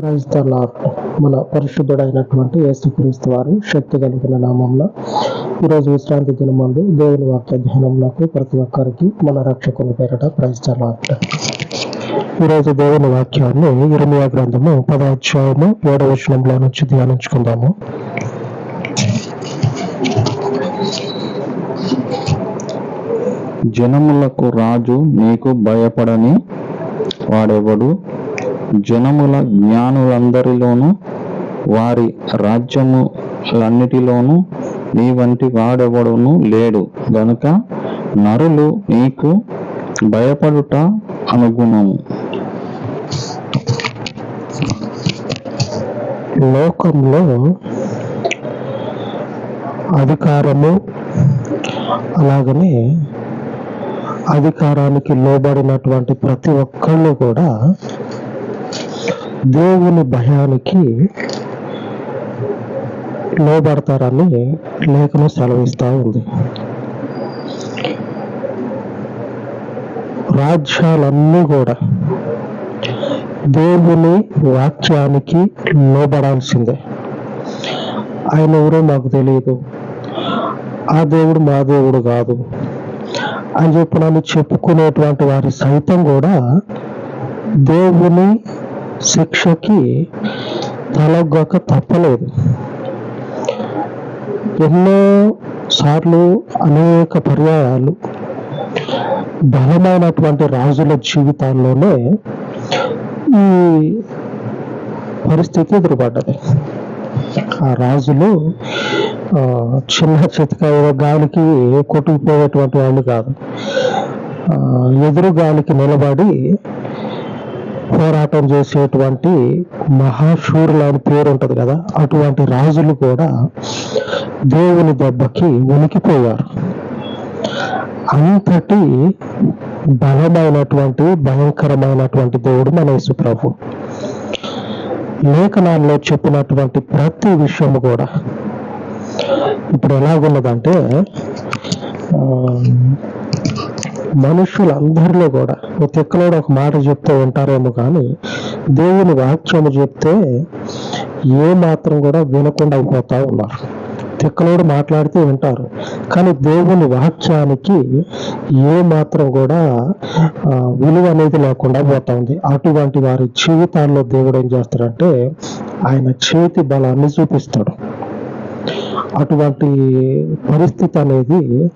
క్రైస్తల మన పరిశుద్ధుడైనటువంటి యేసుక్రీస్తు వారి శక్తి కలిగిన నామంలో ఈరోజు విశ్రాంతి దినమందు దేవుని వాక్య ధ్యానంలోకి ప్రతి ఒక్కరికి మన రక్షకుని పేరట క్రైస్తల ఈరోజు దేవుని వాక్యాన్ని ఇరవై గ్రంథము పదాధ్యాయము ఏడవ వచనంలో నుంచి ధ్యానించుకుందాము. జనములకు రాజు నీకు భయపడని వాడెవడు? జనముల జ్ఞానులందరిలోనూ వారి రాజ్యములన్నిటిలోనూ నీ వంటి వాడెవడును లేడు. గనుక నరులు నీకు భయపడుట అనుగుణము. లోకంలో అధికారము అలాగనే అధికారానికి లోబడినటువంటి ప్రతి ఒక్కళ్ళు కూడా దేవుని భయానికి లోబడతారని లేఖను సెలవిస్తూ ఉంది. రాజ్యాలన్నీ కూడా దేవుని వాక్యానికి లోబడాల్సిందే. ఆయన ఎవరో మాకు తెలియదు. ఆ దేవుడు మా దేవుడు కాదు. అని చెప్పి నన్ను చెప్పుకునేటువంటి వారి సైతం కూడా దేవుని శిక్షకి తలొగ్గక తప్పలేదు. ఎన్నో సార్లు అనేక పర్యాయాలు బలమైనటువంటి రాజుల జీవితాల్లోనే ఈ పరిస్థితి ఎదురుపడ్డది. ఆ రాజులు ఆ, చిన్న చితక గాలికి కొట్టుకుపోయేటువంటి వాళ్ళు కాదు. ఆ, ఎదురు గాలికి నిలబడి పోరాటం చేసేటువంటి మహాశూరులు అని పేరు ఉంటది కదా అటువంటి రాజులు కూడా దేవుని దెబ్బకి ఉనికిపోయారు. అంతటి బలమైనటువంటి భయంకరమైనటువంటి దేవుడు మన యేసుప్రభు. లేఖనాల్లో చెప్పినటువంటి ప్రతి విషయం కూడా ఇప్పుడు ఎలాగున్నదంటే ఆ, మనుషులందరిలో కూడా ఒక తిక్కలోడు ఒక మాట చెప్తూ ఉంటారేమో కానీ దేవుని వాక్యము చెప్తే ఏ మాత్రం కూడా వినకుండా అయిపోతా ఉన్నారు. తిక్కలోడు మాట్లాడితే వింటారు. కానీ దేవుని వాక్యానికి ఏ మాత్రం కూడా విలువ అనేది లేకుండా పోతా ఉంది. అటువంటి వారి జీవితాల్లో దేవుడు ఏం చేస్తాడంటే ఆయన చేతి బలాన్ని చూపిస్తాడు. అటువంటి పరిస్థితి అనేది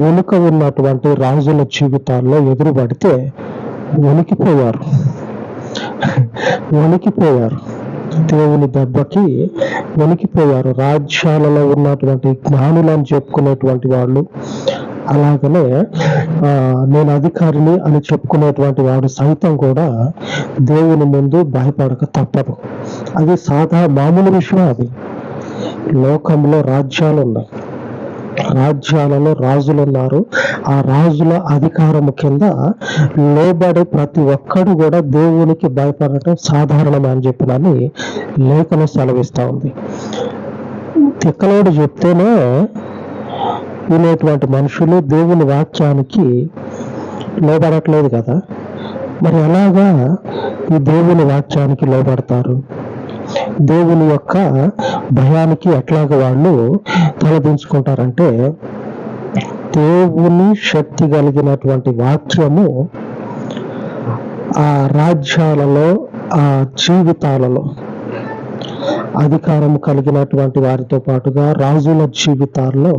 వెనుక ఉన్నటువంటి రాజుల జీవితాల్లో ఎదురుపడితే వణికిపోయారు. వణికిపోయారు. దేవుని దెబ్బకి వణికిపోయారు. రాజ్యాలలో ఉన్నటువంటి జ్ఞానులని చెప్పుకునేటువంటి వాళ్ళు అలాగనే ఆ, నేను అధికారిని అని చెప్పుకునేటువంటి వాడు సైతం కూడా దేవుని ముందు భయపడక తప్పదు. అది సాధా మామూలు విషయం అది. లోకంలో రాజ్యాలు ఉన్నాయి రాజ్యాలలో రాజులు ఉన్నారు ఆ రాజుల అధికారము కింద లోబడే ప్రతి ఒక్కడు కూడా దేవునికి భయపడటం సాధారణం అని చెప్పినని లేఖను సెలవిస్తూ ఉంది. తిక్కలోడు చెప్తేనే వినేటువంటి మనుషులు దేవుని వాక్యానికి లోబడట్లేదు కదా. మరి ఎలాగా ఈ దేవుని వాక్యానికి లోబడతారు? దేవుని యొక్క భయానికి ఎట్లాగ వాళ్ళు తలదించుకుంటారంటే దేవుని శక్తి కలిగినటువంటి వాక్యము ఆ రాజ్యాలలో ఆ జీవితాలలో అధికారం కలిగినటువంటి వారితో పాటుగా రాజుల జీవితాల్లో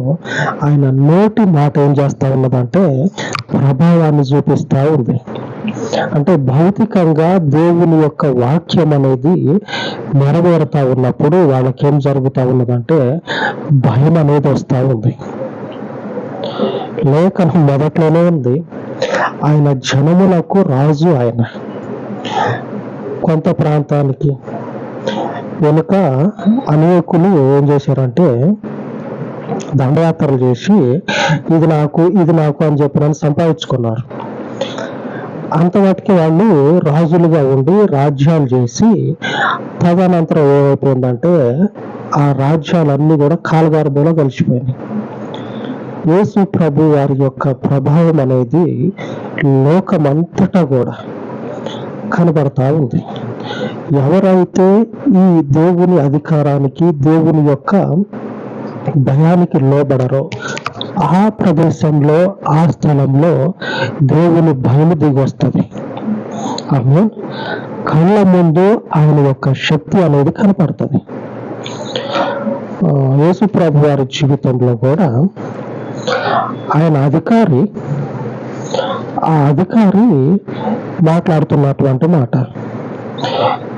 ఆయన నోటి మాట ఏం చేస్తా ఉన్నదంటే ప్రభావాన్ని చూపిస్తూ ఉంది. అంటే భౌతికంగా దేవుని యొక్క వాక్యం అనేది నెరవేరుతా ఉన్నప్పుడు వాళ్ళకేం జరుగుతూ ఉన్నదంటే భయం అనేది వస్తూ ఉంది. లేఖనం మొదట్లోనే ఉంది ఆయన జనములకు రాజు ఆయన. కొంత ప్రాంతానికి వెనుక అనేకులు ఏం చేశారంటే దండయాత్రలు చేసి ఇది నాకు ఇది నాకు అని చెప్పి నన్ను సంపాదించుకున్నారు. అంతవాటికి వాళ్ళు రాజులుగా ఉండి రాజ్యాలు చేసి తదనంతరం ఏమైపోయిందంటే ఆ రాజ్యాలన్నీ కూడా కాలగర్భంలో కలిసిపోయినాయి. యేసు ప్రభు వారి యొక్క ప్రభావం అనేది లోకమంతటా కూడా కనబడతా ఉంది. ఎవరైతే ఈ దేవుని అధికారానికి దేవుని యొక్క భయానికి లోబడరో ఆ ప్రదేశంలో ఆ స్థలంలో దేవుని భయం దిగొస్తుంది ఆమె కళ్ళ ముందు ఆయన యొక్క శక్తి అనేది కనపడుతుంది. యేసుప్రభు వారి జీవితంలో కూడా ఆయన అధికారి ఆ అధికారి మాట్లాడుతున్నటువంటి మాట.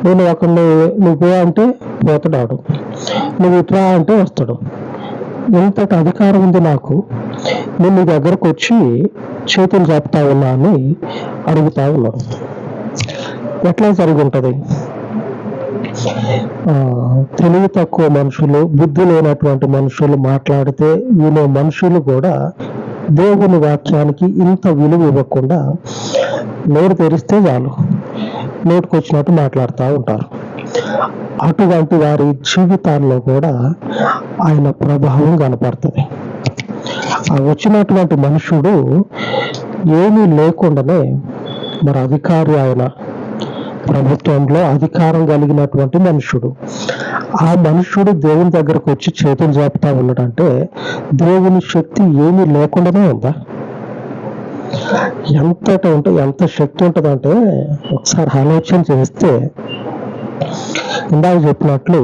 నేను ఒకరిని నువ్వు అంటే పోతాడు నువ్వు ఇట్లా అంటే వస్తాడు. ఇంతటి అధికారం ఉంది నాకు. నేను నీ దగ్గరకు వచ్చి చేతులు చెప్తా ఉన్నా అని అడుగుతా ఉన్నాను ఎట్లా జరిగి ఉంటుంది ఆ, తెలివి తక్కువ మనుషులు బుద్ధి లేనటువంటి మనుషులు మాట్లాడితే వినే మనుషులు కూడా దేవుని వాక్యానికి ఇంత విలువ ఇవ్వకుండా నోరు తెరిస్తే చాలు. నోటికి వచ్చినట్టు మాట్లాడుతూ ఉంటారు. అటువంటి వారి జీవితాల్లో కూడా ఆయన ప్రభావం కనపడుతుంది. ఆ వచ్చినటువంటి మనుషుడు ఏమీ లేకుండానే మరి అధికారి ఆయన ప్రభుత్వంలో అధికారం కలిగినటువంటి మనుషుడు. ఆ మనుషుడు దేవుని దగ్గరకు వచ్చి చేతులు చాపుతా ఉన్నాడంటే దేవుని శక్తి ఏమీ లేకుండానే ఉందా? ఎంతట ఉంటే ఎంత శక్తి ఉంటుందంటే ఒకసారి ఆలోచన చేస్తే ఇందాక చెప్పినట్లు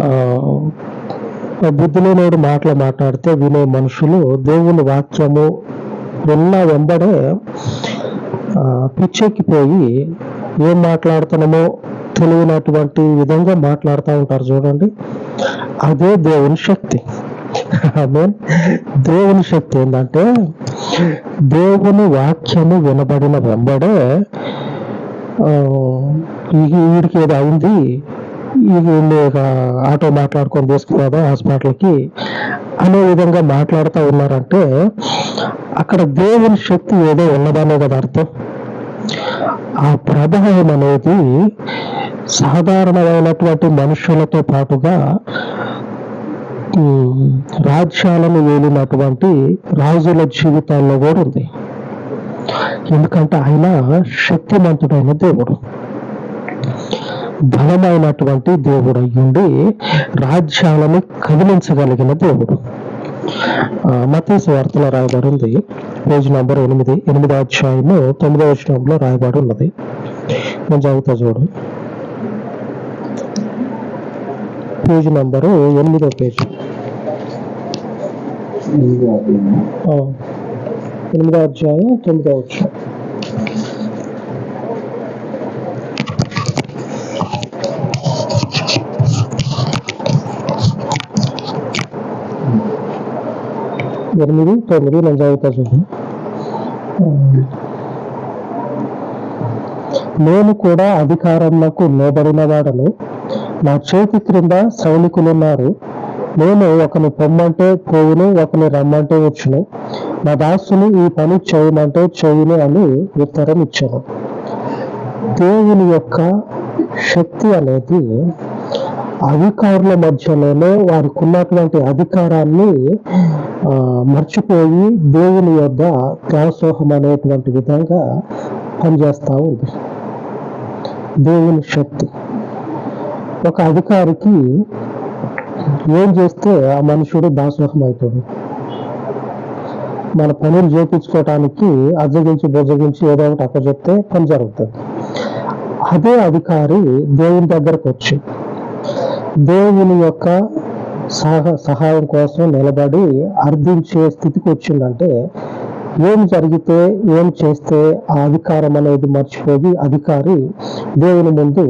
ఆ, మాటలు మాట్లాడితే వినే మనుషులు దేవుని వాక్యము విన్న వెంబడే పిచ్చెక్కిపోయి ఏం మాట్లాడుతున్నామో తెలియనటువంటి విధంగా మాట్లాడుతూ ఉంటారు చూడండి. అదే దేవుని శక్తి. ఆమె దేవుని శక్తి ఏంటంటే దేవుని వాక్యము వినబడిన వెంబడే వీడికి ఏదో అయింది ఇది వీళ్ళు ఆటో మాట్లాడుకొని తీసుకురాదా హాస్పిటల్కి. అనే విధంగా మాట్లాడుతూ ఉన్నారంటే అక్కడ దేవుని శక్తి ఏదో ఉన్నదనే కదా అర్థం. ఆ ప్రభావం అనేది సాధారణమైనటువంటి మనుషులతో పాటుగా రాజ్యాలను ఏలినటువంటి రాజుల జీవితాల్లో కూడా ఉంది. ఎందుకంటే ఆయన శక్తిమంతుడైన దేవుడు. బలమైనటువంటి దేవుడు అయ్యుండి రాజ్యాలను కదిలించగలిగిన దేవుడు. మతీసు వార్తలో రాయబడి ఉంది పేజ్ నంబర్ ఎనిమిది ఎనిమిదో అధ్యాయము తొమ్మిదో వచనంలో రాయబడి ఉన్నది నేను చదువుతా చూడు. పేజ్ నంబరు ఎనిమిదో పేజ్. ఎనిమిదో అధ్యాయం తొమ్మిదో వచ్చం ఎనిమిది తొమ్మిది నేను చదువుతా చూడు నేను కూడా అధికారంలో లోబడిన వాడను. నా చేతి క్రింద సైనికులున్నారు. నేను ఒకని పొమ్మంటే పోవును ఒకని రమ్మంటే వచ్చును. నా దాసుని ఈ పని చేయమంటే చేయును అని ఉత్తరం ఇచ్చాను. దేవుని యొక్క శక్తి అనేది అధికారుల మధ్యలోనే వారికి ఉన్నటువంటి అధికారాన్ని మర్చిపోయి దేవుని యొక్క దాసోహం అనేటువంటి విధంగా పనిచేస్తూ ఉంది. దేవుని శక్తి. ఒక అధికారికి ఏం చేస్తే ఆ మనుషుడు దాసోహం అవుతాడు మన పనులు చేపించుకోవటానికి అజ్జగించి బుజ్జగించి ఏదో ఒకటి అప్పచెప్తే పని జరుగుతుంది. అదే అధికారి దేవుని దగ్గరకు వచ్చి దేవుని యొక్క సహ సహాయం కోసం నిలబడి అర్థించే స్థితికి వచ్చిందంటే ఏం జరిగితే ఏం చేస్తే ఆ అధికారం అనేది మర్చిపోయి అధికారి దేవుని ముందు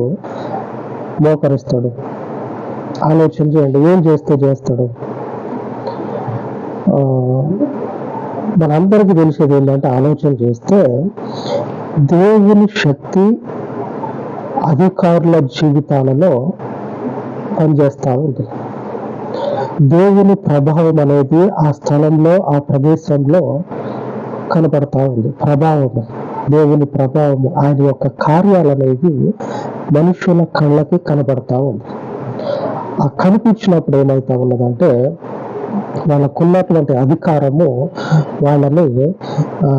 మోకరిస్తాడు. ఆలోచన చేయండి. ఏం చేస్తే చేస్తాడు? మనందరికీ తెలిసేది ఏంటంటే ఆలోచన చేస్తే దేవుని శక్తి అధికారుల జీవితాలలో పనిచేస్తూ ఉంది దేవుని ప్రభావం అనేది ఆ స్థలంలో ఆ ప్రదేశంలో కనపడతా ఉంది. ప్రభావము దేవుని ప్రభావము ఆయన యొక్క కార్యాలు అనేవి మనుషుల కళ్ళకి కనపడతా ఉంది. ఆ కనిపించినప్పుడు ఏమవుతా ఉన్నదంటే వాళ్ళకున్నటువంటి అధికారము వాళ్ళని ఆ,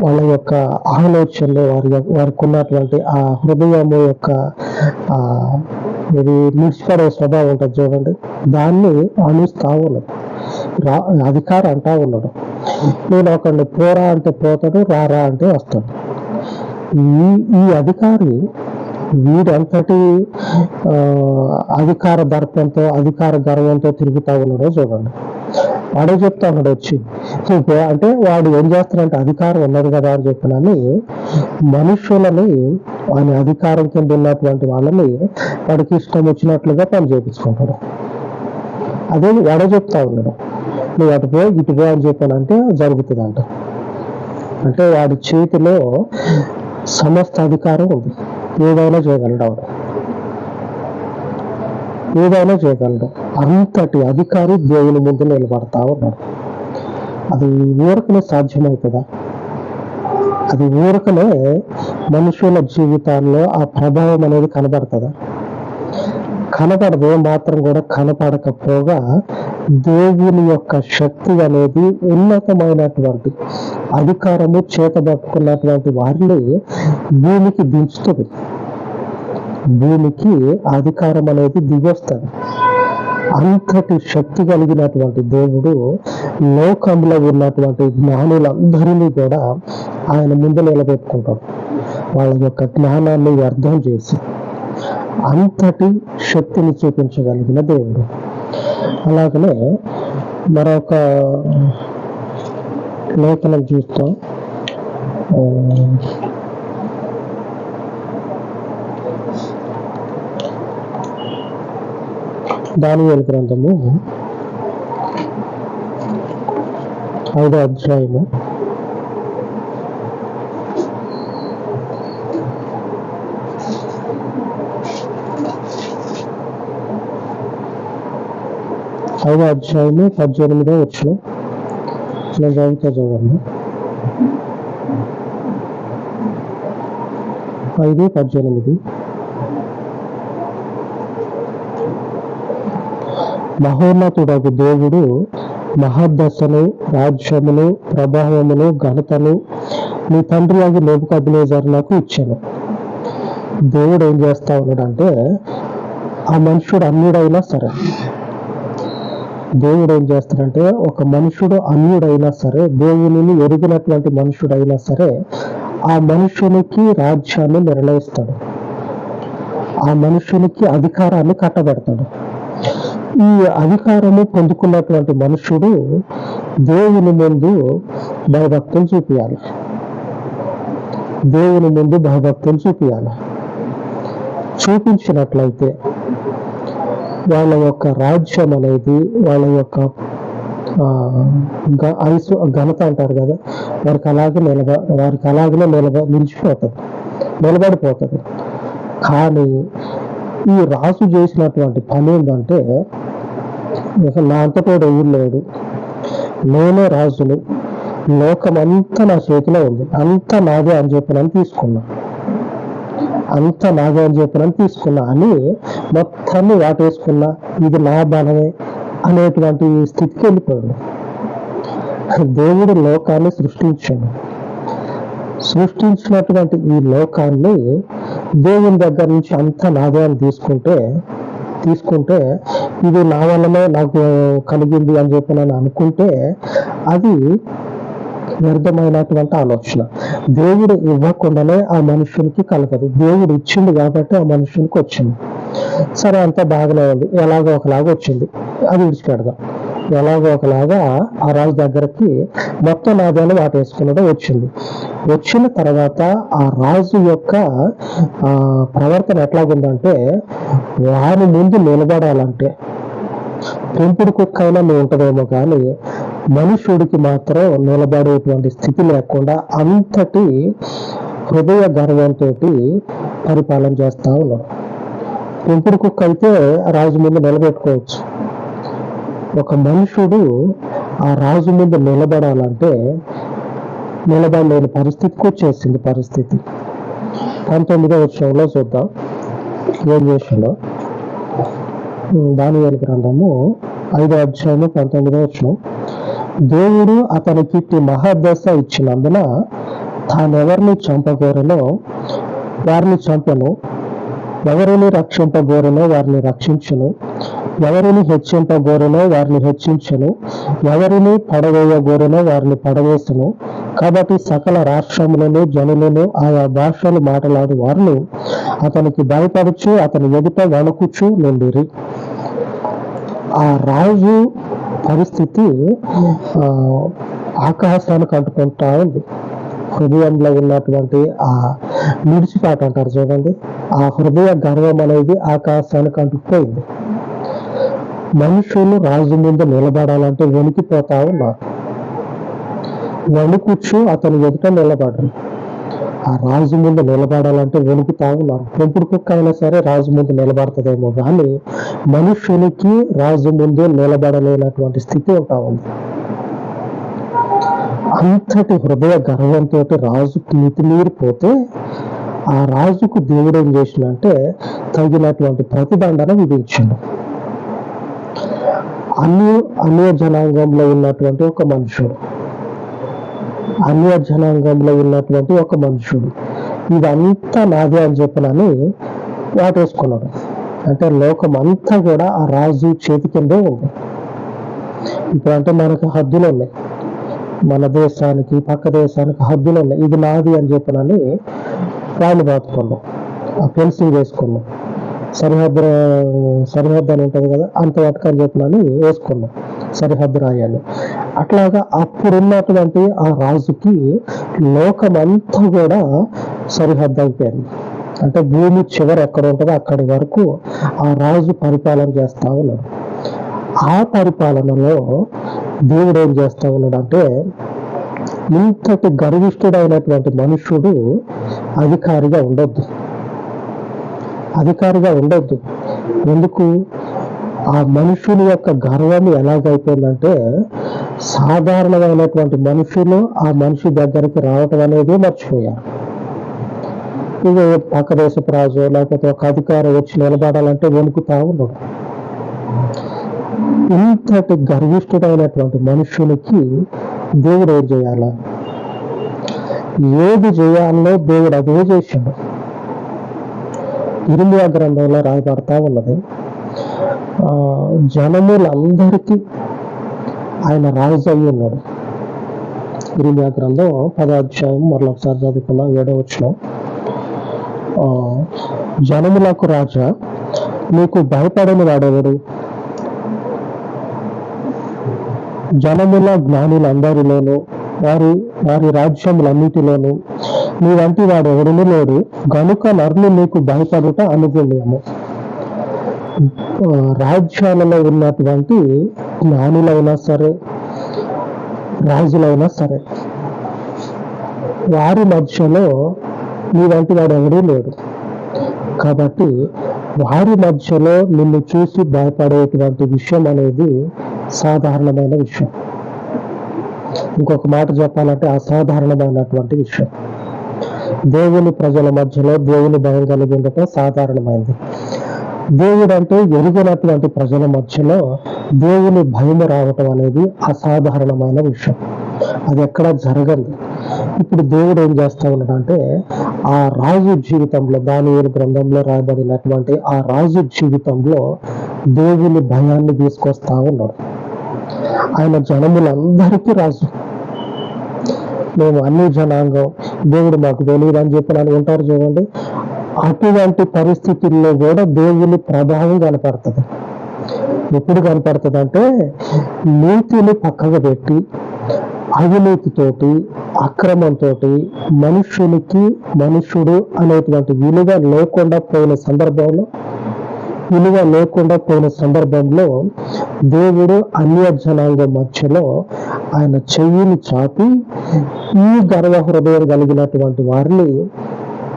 వాళ్ళ యొక్క ఆలోచనలు వారి వారికి ఉన్నటువంటి ఆ హృదయము యొక్క ఆ ఇది నిడిచిపడే స్వభావం ఉంటుంది చూడండి. దాన్ని అణిస్తా ఉన్నది. రా అధికారం అంటా ఉన్నాడు. నేను ఒకళ్ళు పోరా అంటే పోతాడు రారా అంటే వస్తాడు. ఈ ఈ అధికారి వీడంతటి ఆ, అధికార దర్పంతో అధికార గర్వంతో తిరుగుతా ఉన్నాడో చూడండి. వాడే చెప్తా ఉన్నాడు వచ్చి అంటే వాడు ఏం చేస్తాడంటే అధికారం ఉన్నది కదా అని చెప్పినని మనుషులని వాని అధికారం కింద ఉన్నటువంటి వాళ్ళని వాడికి ఇష్టం వచ్చినట్లుగా పని చేయించుకుంటాడు అదే వాడే చెప్తా ఉన్నాడు. నువ్వు అటు పో ఇటు పో అని చెప్పానంటే జరుగుతుంది అంట అంటే వాడి చేతిలో సమస్త అధికారం ఉంది. ఏదైనా చేయగలడు. ఏదైనా చేయగలడు. అంతటి అధికారి దేవుని ముందు నిలబడతా ఉన్నాడు. అది ఊరకనే సాధ్యమవుతుందా? అది ఊరకనే మనుషుల జీవితాల్లో ఆ ప్రభావం అనేది కనబడుతుందా? కనపడదు ఏ మాత్రం కూడా కనపడకపోగా దేవుని యొక్క శక్తి అనేది ఉన్నతమైనటువంటి అధికారము చేతబట్టుకున్నటువంటి వారిని భూమికి దించుతుంది. భూమికి అధికారం అనేది దిగొస్తుంది. అంతటి శక్తి కలిగినటువంటి దేవుడు లోకంలో ఉన్నటువంటి జ్ఞానులందరినీ కూడా ఆయన ముందు నిలబెట్టుకుంటాడు. వాళ్ళ యొక్క జ్ఞానాన్ని వ్యర్థం చేసి అంతటి శక్తిని చూపించగలిగిన దేవుడు. అలాగనే మరొక లేఖనం చూస్తాం. దానియల్ గ్రంథము ఐదో అధ్యాయము. ఐదో అధ్యాయము పద్దెనిమిదో వచ్చిన నేను చదువుతా చూడండి ఐదు పద్దెనిమిది. మహోన్నతుడకు దేవుడు మహద్దశను రాజ్యమును ప్రభావమును ఘనతను నీ తండ్రి అవి నాకు ఇచ్చాను. దేవుడు ఏం చేస్తా ఉన్నాడంటే ఆ మనుషుడు అన్నిడైనా సరే దేవుడు ఏం చేస్తాడంటే ఒక మనుషుడు అన్యుడైనా సరే దేవుని ఎరిగినటువంటి మనుషుడైనా సరే ఆ మనుషునికి రాజ్యాన్ని నిర్ణయిస్తాడు. ఆ మనుషునికి అధికారాన్ని కట్టబెడతాడు. ఈ అధికారము పొందుకున్నటువంటి మనుషుడు దేవుని ముందు భయభక్తులు చూపించాలి దేవుని ముందు భయభక్తులు చూపించాలి చూపించినట్లయితే వాళ్ళ యొక్క రాజ్యం అనేది వాళ్ళ యొక్క ఐసు ఘనత అంటారు కదా వారికి అలాగే నిలబ వారికి అలాగనే నిలబ నిలిచిపోతుంది నిలబడిపోతుంది కానీ ఈ రాజు చేసినటువంటి పని ఏంటంటే నా అంతటోడు ఎవరు లేడు. నేనే రాజుని. లోకమంతా నా చేతిలో ఉంది. అంతా నాదే అని చెప్పినని తీసుకున్నాను అంత నాదే అని తీసుకున్నా అని మొత్తాన్ని వాటేసుకున్నా ఇది నా బలమే అనేటువంటి స్థితికి వెళ్ళిపోయాడు. దేవుడు లోకాన్ని సృష్టించాడు. సృష్టించినటువంటి ఈ లోకాన్ని దేవుని దగ్గర నుంచి అంత నాదాన్ని తీసుకుంటే తీసుకుంటే ఇది నా వల్లనే నాకు కలిగింది అని చెప్పి నేను అనుకుంటే అది వ్యర్థమైనటువంటి ఆలోచన. దేవుడు ఇవ్వకుండానే ఆ మనుషునికి కలగదు. దేవుడు ఇచ్చిండు కాబట్టి ఆ మనుషునికి వచ్చింది. సరే అంతా బాగానే ఉంది. ఎలాగో ఒకలాగా వచ్చింది. అది విడిచిపెడదాం. ఎలాగో ఒకలాగా ఆ రాజు దగ్గరికి మొత్తం నాదాన్ని వాటేసుకున్నది వచ్చింది. వచ్చిన తర్వాత ఆ రాజు యొక్క ఆ, ప్రవర్తన ఎట్లాగుందంటే వారి ముందు నిలబడాలంటే పెంపుడు కుక్క అయినా నువ్వు ఉంటుందేమో కానీ మనుషుడికి మాత్రం నిలబడేటువంటి స్థితి లేకుండా అంతటి హృదయ గర్వంతో పరిపాలన చేస్తా ఉన్నాడు. పెంపుడు కుక్క అయితే రాజు ముందు నిలబెట్టుకోవచ్చు. ఒక మనుషుడు ఆ రాజు ముందు నిలబడాలంటే నిలబడలేని పరిస్థితికి వచ్చేసింది పరిస్థితి. పంతొమ్మిదో వచ్చంలో చూద్దాం. ఏం చేసిండో? దానియాల గ్రంథము ఐదో అధ్యాయము పంతొమ్మిదో వచ్చిన దేవుడు అతనికి ఇట్టి మహాదశ ఇచ్చినందున తానెవరిని చంపగోరనో వారిని చంపెను. ఎవరిని రక్షింపగోరనో వారిని రక్షించును. ఎవరిని హెచ్చింపగోరనో వారిని హెచ్చించును. ఎవరిని పడవేయగోరనో వారిని పడవేసును. కాబట్టి సకల రాష్ట్రములను జనులను ఆయా భాషలు మాట్లాడు వారిని అతనికి భయపడుచు అతని ఎదుట వణుకుచు నుండిరి. ఆ రాజు పరిస్థితి ఆకాశానికి అంటుకుంటా ఉంది. హృదయంలో ఉన్నటువంటి ఆ మిడిచిపాట అంటారు చూడండి. ఆ హృదయ గర్వం అనేది ఆకాశానికి అంటుకుపోయింది మనుషులు రాజు ముందు నిలబడాలంటే వణికిపోతా ఉన్నారు. వణుకుచ్చు అతని ఎదుట నిలబడను ఆ రాజు ముందు నిలబడాలంటే వణుకుతా ఉన్నారు పెంపుడు కుక్క అయినా సరే రాజు ముందు నిలబడుతుందేమో కానీ మనుషునికి రాజు ముందు నిలబడలేనటువంటి స్థితి ఉంటా ఉంది. అంతటి హృదయ గర్వంతో రాజుకు మితిమీరిపోతే ఆ రాజుకు దేవుడు ఏం చేసినంటే తగినటువంటి ప్రతిదండన విధించాడు. అన్ని అన్య జనాంగంలో ఉన్నటువంటి ఒక మనుషుడు. అన్య జనాంగంలో ఉన్నటువంటి ఒక మనుషుడు. ఇదంతా నాదే అని చెప్పనని వాటేసుకున్నాడు. అంటే లోకం అంతా కూడా ఆ రాజు చేతి కిందే ఉంది. ఇప్పుడు అంటే మనకు హద్దులు ఉన్నాయి. మన దేశానికి పక్క దేశానికి హద్దులు ఉన్నాయి. ఇది నాది అని చెప్పనని రాళ్ళు బాతుకున్నాం ఆ ఫెన్సింగ్ వేసుకున్నాం సరిహద్దు సరిహద్దు అని ఉంటుంది కదా అంత వాటికి అని చెప్పనని వేసుకున్నాం సరిహద్దు రాయాలి అట్లాగా అప్పుడున్నటువంటి ఆ రాజుకి లోకమంతా కూడా సరిహద్దు అయిపోయింది. అంటే భూమి చివరి ఎక్కడ ఉంటుందో అక్కడి వరకు ఆ రాజు పరిపాలన చేస్తా ఉన్నాడు. ఆ పరిపాలనలో దేవుడు ఏం చేస్తా ఉన్నాడు అంటే ఇంతటి గర్విష్ఠుడైనటువంటి మనుష్యుడు అధికారిగా ఉండొద్దు. అధికారిగా ఉండొద్దు. ఎందుకు? ఆ మనుషుని యొక్క గర్వం ఎలాగైపోయిందంటే సాధారణమైనటువంటి మనుషులు ఆ మనిషి దగ్గరికి రావటం అనేది మర్చిపోయారు ఇది పక్క దేశపు రాజు లేకపోతే ఒక అధికారి వచ్చి నిలబడాలంటే వణుకుతా ఉన్నాడు. ఇంతటి గర్విష్ఠుడైనటువంటి మనుషునికి దేవుడు ఏం చేయాల? ఏది చేయాలో దేవుడు అదే చేసిండు ఇరుమియా గ్రంథంలో రాయబడతా ఉన్నది ఆ, జనములందరికీ ఆయన రాజు అయి ఉన్నాడు. ఇరిమియా గ్రంథం పదాధ్యాయం మరొకసారి చదువుకున్నాం ఏడో వచ్చిన జనములకు రాజా నీకు భయపడని వాడెవడు? జనముల జ్ఞానులందరిలోనూ వారి వారి రాజ్యములన్నిటిలోనూ నీ వంటి వాడు ఎవడును లేడు. గనుక నరులు నీకు భయపడుట అనుగుణ్యము. రాజ్యాలలో ఉన్నటువంటి జ్ఞానులైనా సరే రాజులైనా సరే వారి మధ్యలో నీ వంటి వాడు ఎవడూ లేడు. కాబట్టి వారి మధ్యలో నిన్ను చూసి భయపడేటువంటి విషయం అనేది సాధారణమైన విషయం. ఇంకొక మాట చెప్పాలంటే అసాధారణమైనటువంటి విషయం. దేవుని ప్రజల మధ్యలో దేవుని భయం కలిగి ఉండటం సాధారణమైనది. దేవుడు అంటే ఎరుగనటువంటి ప్రజల మధ్యలో దేవుని భయం రావటం అనేది అసాధారణమైన విషయం. అది ఎక్కడ జరగదు. ఇప్పుడు దేవుడు ఏం చేస్తా ఉన్నాడంటే ఆ రాజు జీవితంలో దానియేలు గ్రంథంలో రాయబడినటువంటి ఆ రాజు జీవితంలో దేవుని భయాన్ని తీసుకొస్తా ఉన్నాడు. ఆయన జనములందరికీ రాజు. మేము అన్ని జనాంగం దేవుడు మాకు తెలియదు అని చెప్పి నన్ను ఉంటారు చూడండి. అటువంటి పరిస్థితుల్లో కూడా దేవుని ప్రభావం కనపడుతుంది. ఎప్పుడు కనపడుతుంది అంటే నీతిని పక్కకు పెట్టి అవినీతితోటి అక్రమంతో మనుషునికి మనుష్యుడు అనేటువంటి విలువ లేకుండా పోయిన సందర్భంలో విలువ లేకుండా పోయిన సందర్భంలో దేవుడు అన్య జనాంగం మధ్యలో ఆయన చెయ్యిని చాపి ఈ గర్వ హృదయం కలిగినటువంటి వారిని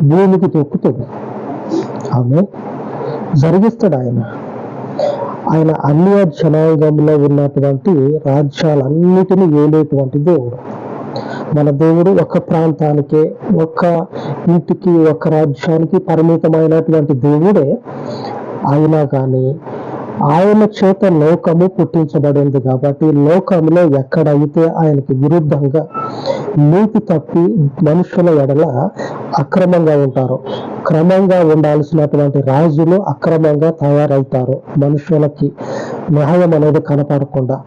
భూమికి తొక్కుతుంది ఆమె జరిగిస్తాడు ఆయన. ఆయన అన్ని జనాంగంలో ఉన్నటువంటి రాజ్యాలన్నిటినీ ఏలేటువంటి దేవుడు. మన దేవుడు ఒక ప్రాంతానికే ఒక ఇంటికి ఒక రాజ్యానికి పరిమితమైనటువంటి దేవుడే. అయినా కానీ ఆయన చేత లోకము పుట్టించబడింది కాబట్టి లోకంలో ఎక్కడైతే ఆయనకి విరుద్ధంగా నీతి తప్పి మనుషుల ఎడల అక్రమంగా ఉంటారు క్రమంగా ఉండాల్సినటువంటి రాజులు అక్రమంగా తయారవుతారు మనుషులకి న్యాయం అనేది కనపడకుండా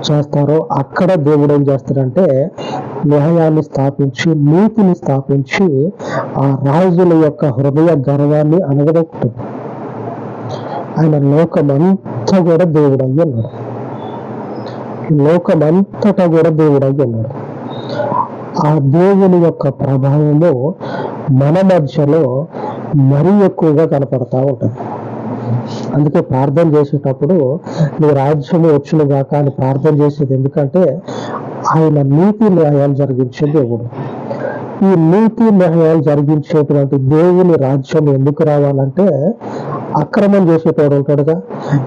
చేస్తారు అక్కడ దేవుడు ఏం చేస్తాడంటే న్యాయాన్ని స్థాపించి నీతిని స్థాపించి ఆ రాజుల యొక్క హృదయ గర్వాన్ని అనగదొక్కుతుంది ఆయన లోకమంతా కూడా దేవుడు అయ్యి ఉన్నాడు. లోకమంతటా కూడా దేవుడు అయ్యి ఉన్నాడు. ఆ దేవుని యొక్క ప్రభావము మన మధ్యలో మరీ ఎక్కువగా కనపడతా ఉంటుంది. అందుకే ప్రార్థన చేసేటప్పుడు నీ రాజ్యము వచ్చును గాక అని ప్రార్థన చేసేది ఎందుకంటే ఆయన నీతి న్యాయాలు జరిగించే దేవుడు. ఈ నీతి న్యాయాలు జరిగించేటువంటి దేవుని రాజ్యం ఎందుకు రావాలంటే అక్రమం చేసేటోడు ఉంటాడుగా.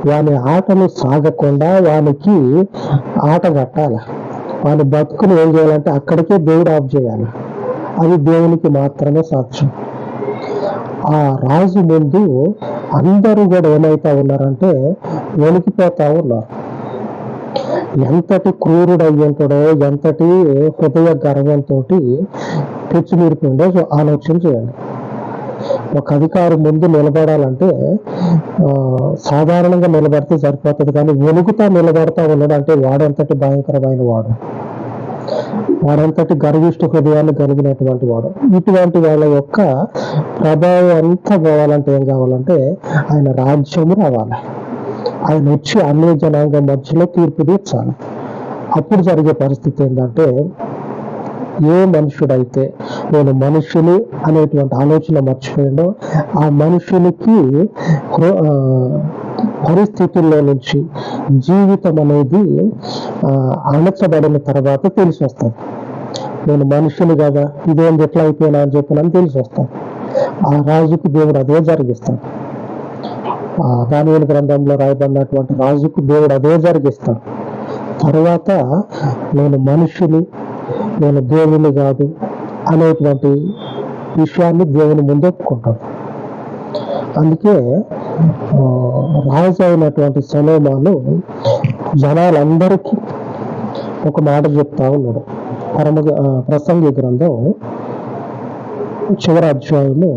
వాని ఆటను సాగకుండా వానికి ఆట కట్టాలి వాని బతుకుని ఏం చేయాలంటే అక్కడికే దేవుడు ఆఫ్ చేయాలి. అది దేవునికి మాత్రమే సాధ్యం ఆ రాజు ముందు అందరూ కూడా ఏమైతా ఉన్నారంటే వణికిపోతా ఉన్నారు. ఎంతటి క్రూరుడు అయ్యంటాడో ఎంతటి హృదయ గర్వంతో పిచ్చి మీరుకుండో ఆలోచన చేయండి. ఒక అధికారి ముందు నిలబడాలంటే సాధారణంగా నిలబడితే సరిపోతుంది కానీ వెనుగుతా నిలబడతా ఉన్నాడు అంటే వాడంతటి భయంకరమైన వాడు. వాడంతటి గర్విష్ట హృదయాన్ని కలిగినటువంటి వాడు. ఇటువంటి వాళ్ళ యొక్క ప్రభావం అంతా పోవాలంటే ఏం కావాలంటే ఆయన రాజ్యము రావాలి. ఆయన వచ్చి అన్ని జనాంగం మధ్యలో తీర్పు తీర్చాలి. అప్పుడు జరిగే పరిస్థితి ఏంటంటే ఏ మనుషుడైతే నేను మనుషుని అనేటువంటి ఆలోచన మర్చిపోయాడో ఆ మనుషునికి పరిస్థితుల్లో నుంచి జీవితం అనేది అణచబడిన తర్వాత తెలిసి వస్తుంది నేను మనుషుని కదా ఇదేం ఎట్లా అయిపోయినా అని చెప్పినని తెలిసి వస్తాను ఆ రాజుకు దేవుడు అదే జరిగిస్తాడు. ఆ గ్రంథంలో రాయబడినటువంటి రాజుకు దేవుడు అదే జరిగిస్తాడు. తర్వాత నేను మనుషులు నేను దేవుని కాదు అనేటువంటి విషయాన్ని దేవుని ముందు ఒప్పుకుంటాడు అందుకే రాజు అయినటువంటి సలోమాను జనాలందరికీ ఒక మాట చెప్తా ఉన్నాడు. పరమ ప్రసంగి గ్రంథం చివరి అధ్యాయము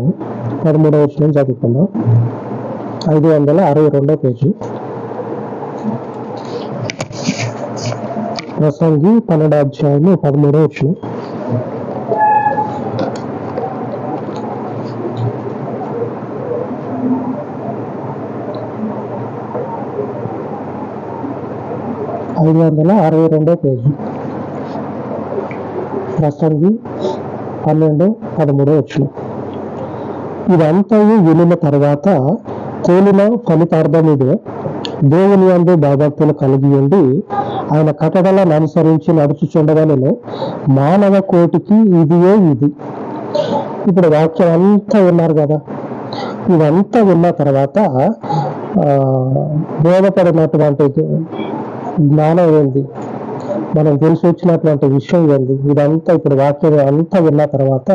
పదమూడవ విషయం చదువుకుందాం. ఐదు వందల అరవై రెండో పేజీ. ప్రసంగి పన్నెండో అధ్యాయము పదమూడో వచ్చిన. ఐదు వందల అరవై రెండో పేజీ. ప్రసంగి పన్నెండు పదమూడో వచ్చిన. ఇదంతా వినిన తర్వాత తేలిన ఫలితార్థం ఇదే దేవుని అందు భయభక్తులు కలిగి ఉండి ఆయన కట్టడలను అనుసరించి నడుచుచుండగలను మానవ కోటికి ఇదియే ఇది. ఇప్పుడు వాక్యం అంతా విన్నారు కదా. ఇదంతా విన్న తర్వాత ఆ, బోధపడినటువంటి జ్ఞానం ఏంది? మనం తెలిసి వచ్చినటువంటి విషయం ఏంది? ఇదంతా ఇప్పుడు వాక్యం అంతా విన్న తర్వాత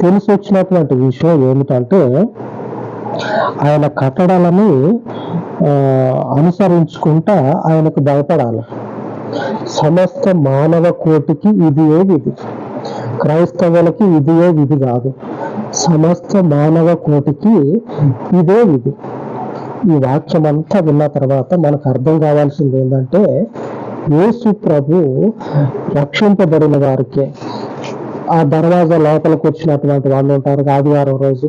తెలిసి వచ్చినటువంటి విషయం ఏమిటంటే ఆయన కట్టడాలని ఆ, అనుసరించుకుంటా ఆయనకు భయపడాలి. సమస్త మానవ కోటికి ఇది ఏ విధి. క్రైస్తవులకి ఇది ఏ విధి కాదు. సమస్త మానవ కోటికి ఇదే విధి. ఈ వాక్యం అంతా విన్న తర్వాత మనకు అర్థం కావాల్సింది ఏంటంటే యేసు ప్రభు రక్షింపబడిన వారికే ఆ దర్వాజా లోపలికి వచ్చినటువంటి వాళ్ళు ఉంటారు ఆదివారం రోజు.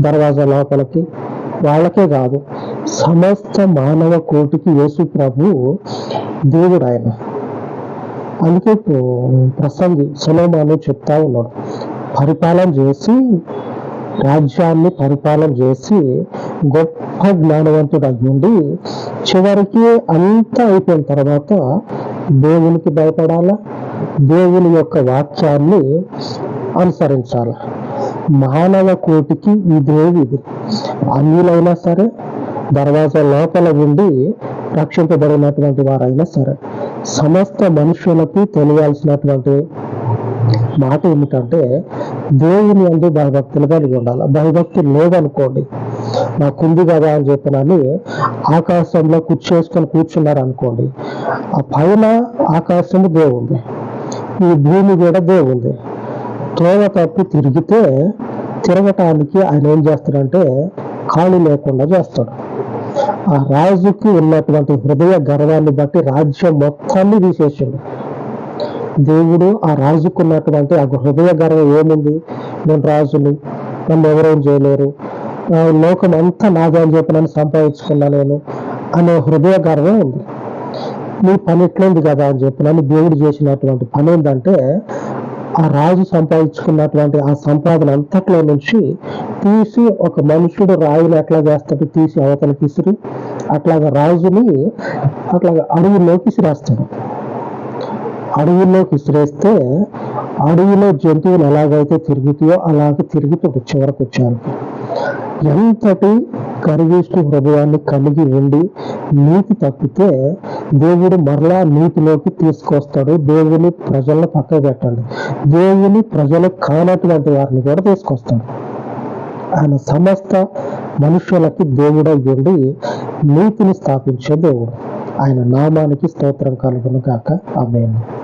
దర్వాజా లోపలికి వాళ్ళకే కాదు సమస్త మానవ కోటికి యేసు ప్రభు దేవుడు ఆయన అందుకే ప్రసంగి సులోమాను చెప్తా ఉన్నాడు. పరిపాలన చేసి రాజ్యాన్ని పరిపాలన చేసి గొప్ప జ్ఞానవంతుడు అయ్యుండి చివరికి అంతా అయిపోయిన తర్వాత దేవునికి భయపడాలా? దేవుని యొక్క వాక్యాన్ని అనుసరించాలి? మానవ కోటికి ఇదే. విధి అన్యులైనా సరే దర్వాజా లోపల ఉండి రక్షింపబడినటువంటి వారైనా సరే సమస్త మనుషులకు తెలియాల్సినటువంటి మాట ఏమిటంటే దేవుని అందు భయభక్తులు కలిగి ఉండాలి. భయభక్తి లేదనుకోండి నాకుంది కదా అని చెప్పినని ఆకాశంలో కూర్చేసుకొని కూర్చున్నారు అనుకోండి ఆ పైన ఆకాశము దేవుంది. ఈ భూమి కూడా దేవుంది. త్రోవ తప్పి తిరిగితే తిరగటానికి ఆయన ఏం చేస్తాడంటే ఖాళీ లేకుండా చేస్తాడు. ఆ రాజుకి ఉన్నటువంటి హృదయ గర్వాన్ని బట్టి రాజ్యం మొత్తాన్ని తీసేసిండు. దేవుడు ఆ రాజుకు ఉన్నటువంటి ఆ హృదయ గర్వం ఏముంది? నేను రాజుని నన్ను ఎవరేం చేయలేరు? ఆ లోకం అంతా నాదే అని చెప్పి నన్ను సంపాదించుకున్నా నేను అనే హృదయ గర్వం ఉంది. నీ పని ఎట్లుంది కదా అని చెప్పి నన్ను దేవుడు చేసినటువంటి పని ఏంటంటే ఆ రాజు సంపాదించుకున్నటువంటి ఆ సంపాదన అంతట్లో నుంచి తీసి ఒక మనుషుడు రాయిని ఎట్లా చేస్తాడు తీసి అవతలకి విసిరి అట్లాగా రాజుని అట్లాగా అడవిలోకి విసిరేస్తాడు. అడవిలోకి విసిరేస్తే అడవిలో జంతువులు ఎలాగైతే తిరుగుతాయో అలాగే తిరుగుతుంది చివరకు వచ్చాను ఎంతటి కరిగిష్టి హృదయాన్ని కలిగి ఉండి నీతి తప్పితే దేవుడు మరలా నీతిలోకి తీసుకొస్తాడు. దేవుని ప్రజలను పక్కకు పెట్టండి. దేవుని ప్రజలు కానటువంటి వారిని కూడా తీసుకొస్తాడు. ఆయన సమస్త మనుషులకి దేవుడై ఉండి నీతిని స్థాపించే దేవుడు. ఆయన నామానికి స్తోత్రం కలుగును కాక అమ్మేను